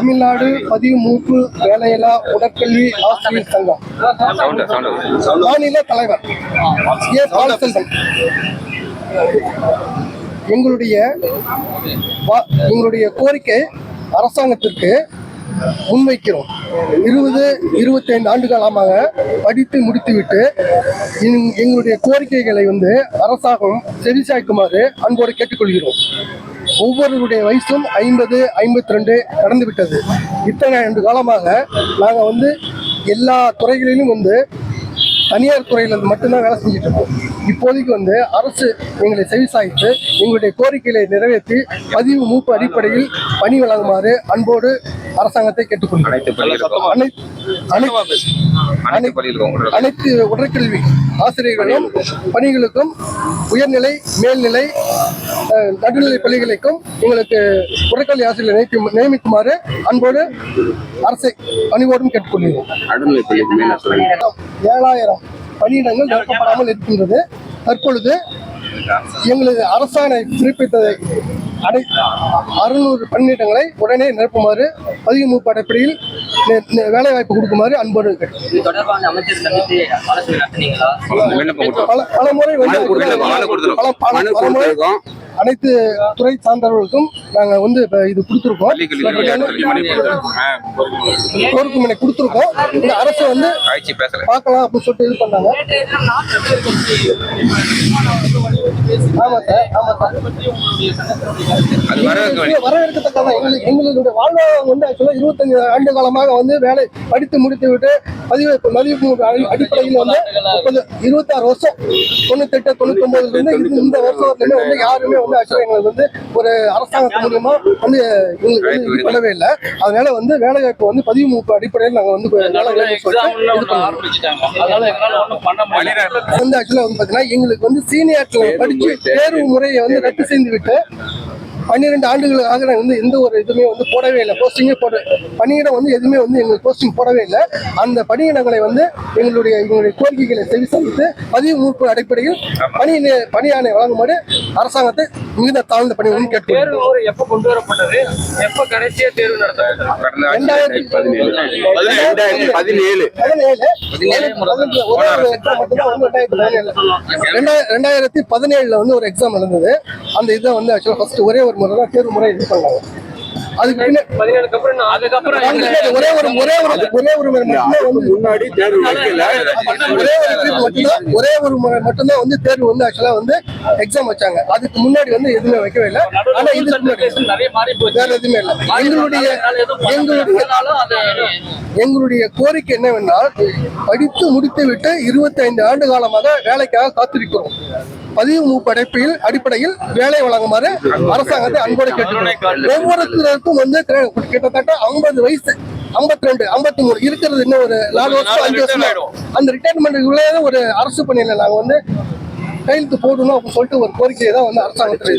தமிழ்நாடு பதிவு மூப்பு வேலையில்லா உடற்கல்வி ஆசிரியர் சங்கம். மாநில தலைவர் ஏ பாலச்சந்திரன் எங்களுடைய எங்களுடைய கோரிக்கை அரசாங்கத்திற்கு முன்வைக்கிறோம். இருபது இருபத்தைந்து ஆண்டு காலமாக படித்து முடித்துவிட்டு எங்களுடைய கோரிக்கைகளை வந்து அரசாங்கம் செவிசாய்க்குமாறு அன்போடு கேட்டுக்கொள்கிறோம். ஒவ்வொருவருடைய வயசும் ஐம்பது ஐம்பத்தி ரெண்டு கடந்து விட்டது இத்தனை ஆண்டு காலமாக நாங்கள் வந்து எல்லா துறைகளிலும் வந்து தனியார் துறையில் மட்டும்தான் வேலை செஞ்சுட்டு இருக்கோம் இப்போதைக்கு வந்து அரசு எங்களை செவிசாய்த்து எங்களுடைய கோரிக்கைகளை நிறைவேற்றி பதிவு மூப்பு அடிப்படையில் பணி வழங்குமாறு அன்போடு அரசாங்கத்தை கேட்டுக்கொள்கிறேன் அனைத்து உடற்கல்வி. ஆசிரியர்களும் பணிகளுக்கும் உயர்நிலை மேல்நிலை நடுநிலை பள்ளிகளுக்கும் எங்களுக்கு உடற்கல்வி ஆசிரியர் நியமிக்கும் நியமிக்குமாறு அன்போடு அரசை பணிவோடும் கேட்டுக்கொள்கிறோம். ஏழாயிரம் பணியிடங்கள் நிரப்பப்படாமல் இருக்கின்றது. தற்பொழுது எங்களது அரசாணை பிறப்பித்ததை அடை அறுநூறு பணியிடங்களை உடனே நிரப்புமாறு பதிவு மூப்பு அடிப்படையில் நி- நி- வேலை வாய்ப்பு கொடுக்குமாறு அன்போடு பல முறை. பல- முறை. அனைத்து துறை சார்ந்தவர்களுக்கும் நாங்க வந்து இப்ப இது கொடுத்துருக்கோம். கோரிக்கை கொடுத்துருக்கோம். இந்த அரசு வந்து பார்க்கலாம் அப்படின்னு சொல்லிட்டு இது பண்ணாங்க. ஆமா சார் ஆமா சார். வரவேற்கத்தக்கதான் எங்களுக்கு எங்களுடைய வாழ்வாதாரம் வந்து ஆக்சுவலாக இருபத்தஞ்சு ஆண்டு காலமாக வந்து வேலை படித்து முடித்து விட்டு பதிவு மதிப்பு அடி- அடிப்படையில் வந்து முப்பது இருபத்தாறு வருஷம் தொண்ணூத்தெட்டு இருந்து இந்த வருஷம் வந்து யாருமே வந்து ஆக்சுவலாக எங்களுக்கு வந்து ஒரு அரசாங்கத்து மூலியமா வந்து எங்களுக்கு வந்து இது பண்ணவே இல்லை. அதனால வந்து வேலை வாய்ப்பு வந்து பதிவு அடிப்படையில் நாங்கள் வந்து. வந்து ஆக்சுவலாக வந்து பார்த்தீங்கன்னா எங்களுக்கு வந்து சீனியர்ல படிச்சு தேர்வு முறையை வந்து ரத்து செய்து விட்டு பன்னிரெண்டு ஆண்டுகளாக நாங்கள் வந்து எந்த ஒரு இதுவுமே வந்து போடவே இல்லை. போஸ்டிங்கே போட பணியிடம் வந்து எதுவுமே வந்து எங்களுக்கு போஸ்டிங் போடவே இல்லை. அந்த பணியிடங்களை வந்து எங்களுடைய எங்களுடைய கோரிக்கைகளை செவிசாய்த்து பதிவு மூப்பு அடிப்படையில் பணி பணியாணை வழங்குமாறு அரசாங்கத்தை மிகுந்த தாழ்ந்த பணி தேர்வு முறை எப்ப கொண்டு வரப்பட்டது? எப்ப கடைசியா தேர்வு நடத்தப்பட்டது? பதினேழு. ரெண்டாயிரத்தி பதினேழுல. வந்து ஒரு எக்ஸாம் நடந்தது. அந்த இதை வந்து ஆக்சுவலாக ஃபர்ஸ்ட் ஒரே ஒரு முறை தான் தேர்வு முறை இது பண்ணாங்க. அதுக்கு ஒரே ஒரு ஒரே ஒரு ஒரே ஒரு முறை மட்டும்தான் வந்து முன்னாடி தேர்வு வைக்கல. ஒரே ஒரு மட்டும்தான் ஒரே ஒரு முறை மட்டும்தான் வந்து தேர்வு வந்து ஆக்சுவலா வந்து எக்ஸாம் வச்சாங்க. அதுக்கு முன்னாடி வந்து எதுவுமே வைக்கவே இல்லை. ஆனா போச்சு. வேற எதுவுமே இல்லை. எங்களுடைய எங்களுடைய எங்களுடைய கோரிக்கை என்னவென்றால் படித்து முடித்துவிட்டு இருபத்தைந்து ஆண்டு காலமாக வேலைக்காக காத்திருக்கிறோம். பதிவு மூப்பு அடிப்படையில் அடிப்படையில் வேலை வழங்குமாறு அரசாங்கத்தை அன்போடு கேட்டுக்கிறோம் ஒவ்வொருத்தருக்கும் வந்து கிட்ட- கிட்டத்தட்ட ஐம்பது வயசு 52 ரெண்டு ஐம்பத்தி மூணு இருக்கிறது. இன்னும் ஒரு நாலு வருஷம் அஞ்சு வருஷம். ஆயிடும். அந்த ரிட்டையர்மெண்ட்டுக்குள்ளே ஒரு அரசு பணியில நாங்க வந்து கையெழுத்து போடணும் அப்படின்னு சொல்லிட்டு ஒரு கோரிக்கையை தான் வந்து அரசாங்கத்தில்.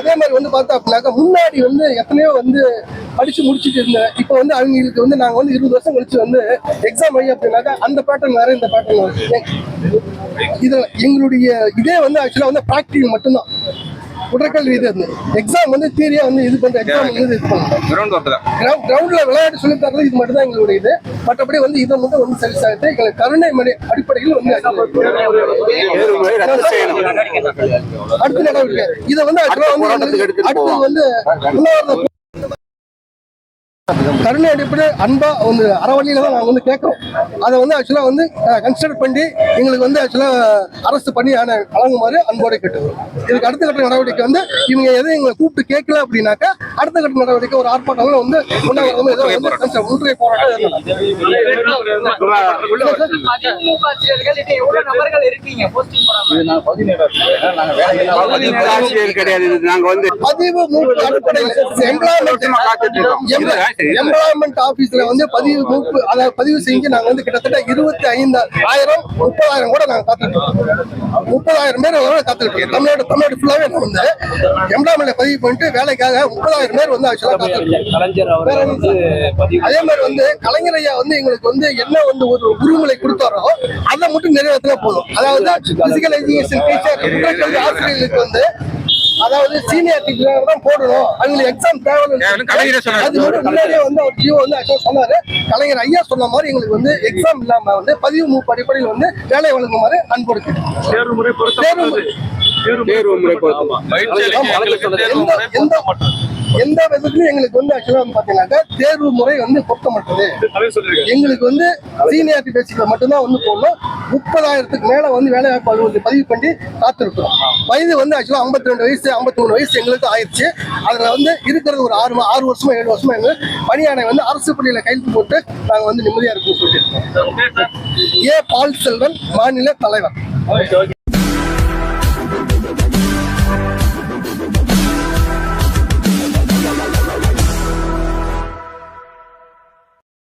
அதே மாதிரி வந்து பார்த்தா அப்படின்னாக்கா முன்னாடி வந்து எத்தனையோ வந்து படிச்சு முடிச்சுட்டு இருந்தேன். இப்போ வந்து அவங்களுக்கு வந்து நாங்க வந்து இருபது வருஷம் கழிச்சு வந்து எக்ஸாம் வை அப்படின்னாக்கா அந்த பேட்டர்ன் வேற இந்த பேட்டர்ன் வேற. இது எங்களுடைய இதே வந்து ஆக்சுவலா வந்து ப்ராக்டிகல் மட்டும்தான். உடற்கல்வி இது. வந்து எக்ஸாம் வந்து தியரியா வந்து இது பண்ற எக்ஸாம் வந்து இது கிரவுண்ட் தான். கிரவுண்ட்ல விளையாட்டு சொல்லி தரது இது மட்டும் தான் எங்களுடைய இது. மற்றபடி வந்து இதை மட்டும் வந்து சரி சாய்த்து எங்களுக்கு கருணை அடிப்படையில் வந்து அடுத்த நடவடிக்கை. இதை வந்து அடுத்து வந்து கருணை அடிப்படை அன்பா வந்து அறவழியில தான் நாங்கள் வந்து கேட்குறோம். அதை வந்து ஆக்சுவலாக வந்து கன்சிடர் பண்ணி எங்களுக்கு வந்து ஆக்சுவலாக அரசு பணி ஆணை வழங்குமாறு அன்போடு கேட்டுக்கிறோம். இதுக்கு அடுத்த கட்ட நடவடிக்கை வந்து இவங்க எதுவும் எங்களை கூப்பிட்டு கேட்கல அப்படின்னாக்கா அடுத்த கட்ட நடவடிக்கை ஒரு ஆர்ப்பாட்டம் வந்து முற்றுகை போராட்டம் பதிவு அடிப்படையில் எம்ப்ளாய்மெண்ட் எம்ப்ளாய்மெண்ட் ஆபீஸ்ல வந்து பதிவு மூப்பு அதாவது பதிவு செஞ்சு நாங்க வந்து கிட்டத்தட்ட இருபத்தி ஐந்து ஆயிரம் முப்பதாயிரம் கூட நாங்க இருக்கோம். முப்பதாயிரம் பேர் வரை இருக்கோம். தமிழ்நாடு தமிழ்நாடு ஃபுல்லாவே நான் வந்து எம்ப்ளாய்மெண்ட்ல பதிவு பண்ணிட்டு வேலைக்காக முப்பதாயிரம் பேர் வந்து ஆக்சுவலா வந்து அதே மாதிரி வந்து கலைஞர் ஐயா வந்து எங்களுக்கு வந்து என்ன வந்து ஒரு உரிமலை கொடுத்தாரோ அதை மட்டும் நிறைவேற்றினா போதும். அதாவது பிசிக்கல் எஜுகேஷன் டீச்சர் ஆசிரியர்களுக்கு வந்து அதாவது சீனியாரிட்டி தான் போடணும். அவங்களுக்கு எக்ஸாம் தேவை. அது முன்னாடியே வந்து அவர் ஜியோ வந்து actually சொன்னாரு. கலைஞர் ஐயா சொன்ன மாதிரி எங்களுக்கு வந்து எக்ஸாம் இல்லாம வந்து பதிவு மூப்பு அடிப்படையில் வந்து வேலை வழங்குமாறு அன்பு தேர்வு முறை தேர்வு முறை. பொருத்தம் பயிற்சி அளிக்க எங்களுக்கு தேர்வு எந்த விதத்துலயும் எங்களுக்கு வந்து ஆக்சுவலா வந்து பாத்தீங்கன்னாக்கா தேர்வு முறை வந்து பொருத்தமற்றது. எங்களுக்கு வந்து சீனியாரிட்டி பேசிக்கல மட்டும்தான் வந்து போடணும். முப்பதாயிரத்துக்கு மேல வந்து வேலைவாய்ப்பு அலுவலகத்தை பதிவு பண்ணி காத்திருக்கிறோம். வயது வந்து ஆக்சுவலாக ஐம்பத்தி ரெண்டு வயசு 53 மூணு வயசு எங்களுக்கு ஆயிடுச்சு. அதில் வந்து இருக்கிறது ஒரு ஆறு ஆறு வருஷமா ஏழு வருஷமா எங்கள் பணியானை வந்து அரசு பள்ளியில் கையெழுத்து போட்டு நாங்கள் வந்து நிம்மதியாக இருக்கும்னு சொல்லிட்டு இருக்கோம். ஏ பால் செல்வன் மாநில தலைவர்.